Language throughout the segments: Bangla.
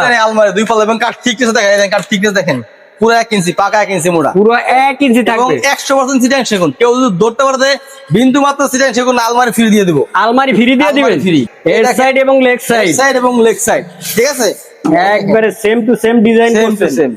এখানে আলমারি দুই পাল্লা এবং কাঠ থিকনেস দেখেন কাঠ থিকনেস দেখেন। পুরো এক ইঞ্চি পাকা এক ইঞ্চি মোড়া। পুরো এক ইঞ্চি থাকবে। একশো পার্সেন্ট সিটেন সেগুন। কেউ যদি ধরতে পারে বিন্দু মাত্র সেগুন আলমারি ফ্রি দিয়ে দেবো। আলমারি ফ্রি দিয়ে দিবেন। এর দেখেন। সাইড এবং লেগ সাইড সাইড এবং লেগ সাইড ঠিক আছে? একবারে same to same design to same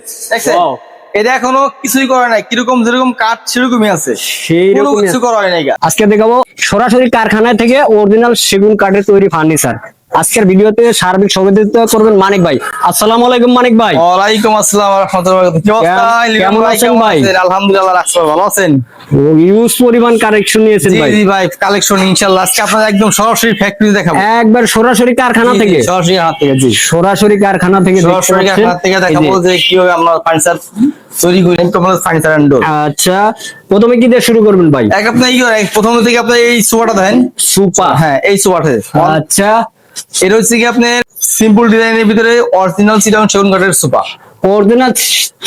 এটা এখনও কিছুই করে নাই। কীরকম যেরকম কাঠ সেরকমই আছে। সেই কিছু। করা হয় নাই আজকে দেখাবো সরাসরি কারখানা থেকে অরিজিনাল সেগুন কাঠের তৈরি ফার্নিচার আজকের ভিডিওতে সার্বিক সহযোগিতা করবেন মানিক ভাই। আসসালামু আলাইকুম মানিক ভাই। ওয়ালাইকুম আসসালাম ওয়া রাহমাতুল্লাহি। কি অবস্থা? কেমন- আছেন ভাই? আলহামদুলিল্লাহ রাখছো ভালো আছেন। ইউজ পরিমাণ কারেকশন নিয়েছেন ভাই। জি ভাই কালেকশন ইনশাআল্লাহ। আজকে আপনাদের একদম সরাসরি ফ্যাক্টরি দেখাবো। একবার সরাসরি কারখানা থেকে। সরাসরি হাত থেকে জি। সরাসরি কারখানা থেকে সরাসরি। হাত থেকে দেখাবো যে। কীভাবে আমরা ফার্নিচার তৈরি করি। ফার্নিচার এন্ড আচ্ছা প্রথমে কি দিয়ে শুরু করবেন ভাই? এক আপনি প্রথম থেকে আপনি এই সোফাটা দেন সুপা হ্যাঁ এই সোফাটা। আচ্ছা। এটা হচ্ছে কি আপনার সিম্পল ডিজাইনের ভিতরে অরিজিনাল সিটাউন সেগুন কাঠের সোফা অরিজিনাল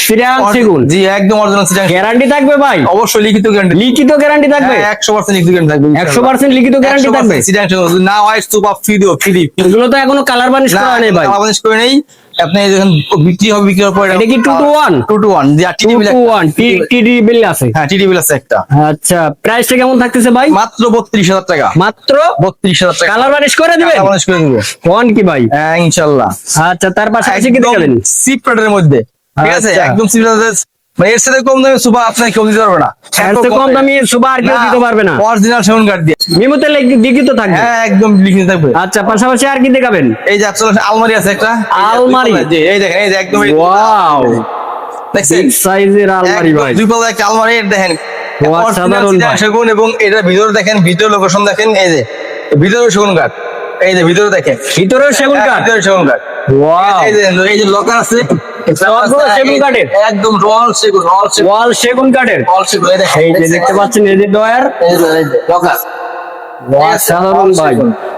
সিটাং সেগুন জি একদম অরিজিনাল সিটাং গ্যারান্টি থাকবে ভাই? অবশ্যই লিখিত গ্যারান্টি লিখিত গ্যারান্টি থাকবে? একশো পার্সেন্ট লিখিত গ্যারান্টি থাকবে একশো পার্সেন্ট লিখিত গ্যারান্টি থাকবে? সিটাং সেগুন না হয় সোফা ফ্রি দিও ফ্রি এগুলো তো এখনও কালার বানিশ করা নেই ভাই। বাংলাদেশ করে নেই। আপনি যখন বিক্রি হবে বিক্রি হওয়ার পর এটা কি 2 to 1? Two two one G TD two one টিডি বিল আছে। হ্যাঁ টিডি বিল আছে একটা। আচ্ছা প্রাইসটা কেমন থাকতেছে ভাই? মাত্র বত্রিশ হাজার টাকা। মাত্র বত্রিশ হাজার টাকা। কালার বানিশ করে দিবেন? করে দেবো। কোন কি ভাই? হ্যাঁ ইনশাল্লাহ। আচ্ছা তার পাশাপাশি কি দেখাবেন সিপ রেটের মধ্যে। ঠিক আছে? আচ্ছা। একদম মানে এর সাথে কম দামে সুপার আপনার কেউ দিতে পারবে না। এর কম দামি সুপার আর কেউ দিতে পারবে না। অরিজিনাল সেগুন কাঠ দিয়ে। মিমুতে লিখিত থাকবে। হ্যাঁ একদম লিখে থাকবে। আচ্ছা পাশাপাশি আর কি দেখাবেন? এই যে আসলে আলমারি আছে একটা। আলমারি? এই দেখেন এই যে একদম ওয়াও। দেখছেন? সাইজের আলমারি ভাই। দুই পাল্লা একটা আলমারি দেখেন। অসাধারণ সেগুন এবং এটার ভিতরে দেখেন ভিতরে লোকেশন দেখেন এই যে ভিতরে সেগুন কাঠ। এই যে ভিতরে দেখেন। ভিতরেও সেগুন হ্যাঁ, কাঠ? ভিতরে সেগুন কাঠ। ওয়াও। এই যে লকার আছে? একদম রল সেগুন রল সেগুন ওয়াল সেগুন কাঠের রল সেগুন এই দেখতে পাচ্ছেন এই যে ডয়ার অসাধারণ ভাই।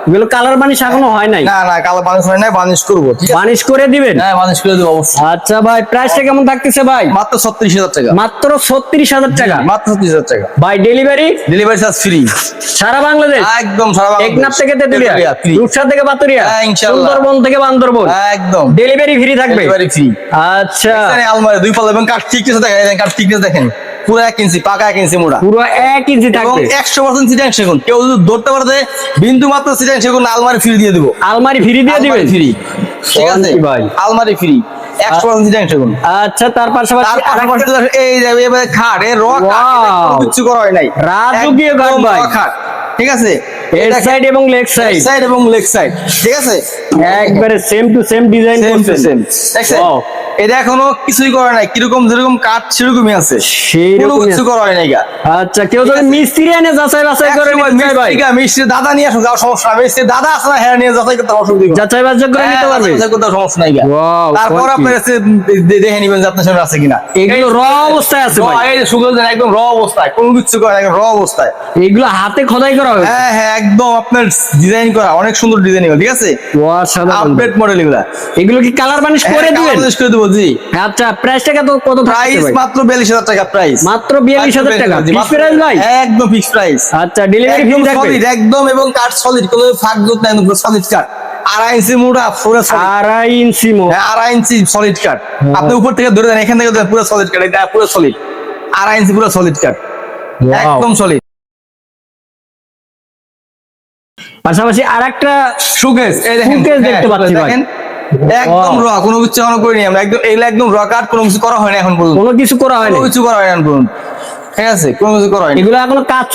এগুলো কালার বানিশ এখনও হয় নাই? না না কালো বানিশ হয় না বানিশ করব ঠিক আছে? বানিশ করে দিবেন? হ্যাঁ বানিশ করে দেবো অবশ্যই। আচ্ছা ভাই প্রাইসটা কেমন থাকতেছে ভাই? মাত্র ছত্রিশ হাজার টাকা। মাত্র ছত্রিশ হাজার টাকা? মাত্র ছত্রিশ হাজার টাকা। ভাই ডেলিভারি ডেলিভারি চার্জ ফ্রি সারা বাংলাদেশ? একদম সারা বাংলাদেশ। টেকনাফ থেকে তেতুলিয়া? রূপসা থেকে বাতুরিয়া হ্যাঁ, ইনশাআল্লাহ। সুন্দরবন থেকে বান্দরবন? একদম। ডেলিভারি ফ্রি থাকবে? ডেলিভারি ফ্রি আচ্ছা। আলমারি দুই পাল্লা এবং কাঠ থিকনেস দেখেন এই কাঠ থিকনেস দেখেন। পুরো এক ইঞ্চি পাকা এক ইঞ্চি মোড়া। পুরো এক ইঞ্চি থাকবে। একশো পার্সেন্ট সিটেন সেগুন কেউ যদি ধরতে পারে যে বিন্দু মাত্র সিটেন সেগুন আলমারি ফ্রি দিয়ে দেবো। আলমারি ফ্রি দিয়ে দিবেন? ফ্রি। ঠিক আছে? ভাই? আলমারি ফ্রি। সেগুন আচ্ছা তার পাশাপাশি তার পাশাপাশি তো এই খাট এ র কিছু করা হয় নাই। রাজকীয় খাট ভাই। খাট। ঠিক আছে? এর সাইড এবং লেগ সাইড সাইড এবং লেগ সাইড ঠিক আছে? একবারে সেম টু সেম ডিজাইন দেখছেন! এটা এখনও কিছুই করা নাই। কীরকম যেরকম কাঠ সেরকমই আছে। সেই কিছু করা হয় নাই আচ্ছা কেউ যদি মিস্ত্রি এনে যাচাই বাছাই করে ভাই। মিস্ত্রি মিস্ত্রি দাদা নিয়ে আসুন যাওয়ার সমস্যা মিস্ত্রি দাদা হ্যাঁ নিয়ে যাচাই করতে অসুবিধা যাচাই বাছাই করে হ্যাঁ, নিতে পারবে। যাচাই করতে সমস্যা নাই। তারপর আপনি দেখে নিবেন যে আপনার সামনে আছে কিনা। এগুলো র অবস্থায় আছে ভাই। এই শুকনো একদম র অবস্থায়। কোনো কিছু করে একদম র অবস্থায়। এগুলো হাতে খোদাই করা হবে হ্যাঁ হ্যাঁ একদম আপনার ডিজাইন করা অনেক সুন্দর ডিজাইন ঠিক আছে? আপডেট মডেল এগুলা। এগুলো কি কালার বানিশ করে হ্যাঁ, দিবেন? করে দেবো জি। আচ্ছা প্রাইসটা কত কত প্রাইস মাত্র বিয়াল্লিশ হাজার টাকা প্রাইস মাত্র বিয়াল্লিশ হাজার টাকা। ফিক্স প্রাইস ভাই? একদম ফিক্স প্রাইস আচ্ছা ডেলিভারি ফ্রি থাকবে? একদম এবং কাঠ সলিড কোনো ফাঁক দুধ নাই সলিড কাঠ আড়াই ইঞ্চি মোটা পুরো আড়াই ইঞ্চি মো হ্যাঁ, আড়াই ইঞ্চি সলিড কাঠ আপনি উপর থেকে ধরে দেন এখান থেকে পুরো সলিড কাঠ এটা পুরো সলিড আড়াই ইঞ্চি পুরো সলিড কাঠ একদম সলিড পাশাপাশি আরেকটা সুকেস এই দেখতে হ্যাঁ, পাচ্ছি দেখেন। একদম র কোনো কিছু এখনও করিনি আমরা। একদম এগুলো একদম র কাট কোনো কিছু করা হয়নি না এখন পর্যন্ত। কোনো কিছু করা হয়নি? কোনো কিছু করা হয়নি এখন পর্যন্ত। ঠিক আছে কোনো কিছু করা হয়নি এগুলো এখনও কাজ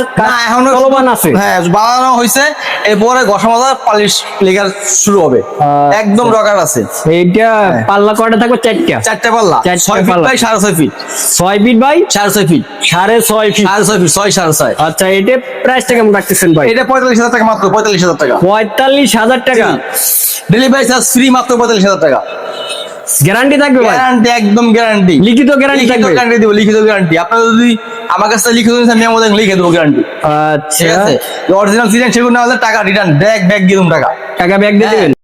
এখনও চলমান আছে। হ্যাঁ বানানো হয়েছে এরপরে ঘষা পালিশ লেগার শুরু হবে। আচ্ছা। একদম রকার আছে। এইটা পাল্লা কয়টা থাকবে? চারটা। চারটে পাল্লা। ছয় ফিট। বাই সাড়ে ছয় ফিট। ছয় ফিট বাই সাড়ে ছয় ফিট। সাড়ে ছয় ফিট। সাড়ে ছয় ফিট ছয় সাড়ে ছয়। আচ্ছা এটা প্রাইসটা কেমন রাখতেছেন ভাই? এটা পঁয়তাল্লিশ হাজার টাকা মাত্র পঁয়তাল্লিশ হাজার টাকা। পঁয়তাল্লিশ হাজার টাকা। ডেলিভারি চার্জ ফ্রি মাত্র পঁয়তাল্লিশ হাজার টাকা। গ্যারান্টি থাকবে গ্যারান্টি একদম গ্যারান্টি লিখিত গ্যারান্টি থাকবে? গ্যারান্টি দেবো লিখিত গ্যারান্টি আপনার যদি আমার কাছে লিখে দিন আমি আমাদের লিখে দেবো গ্যারান্টি আচ্ছা। অরিজিনাল সিজন সেগুলো না হলে টাকা রিটার্ন ব্যাগ ব্যাগ দিয়ে দেবো টাকা। টাকা ব্যাগ দিয়ে হ্যাঁ। দেবেন?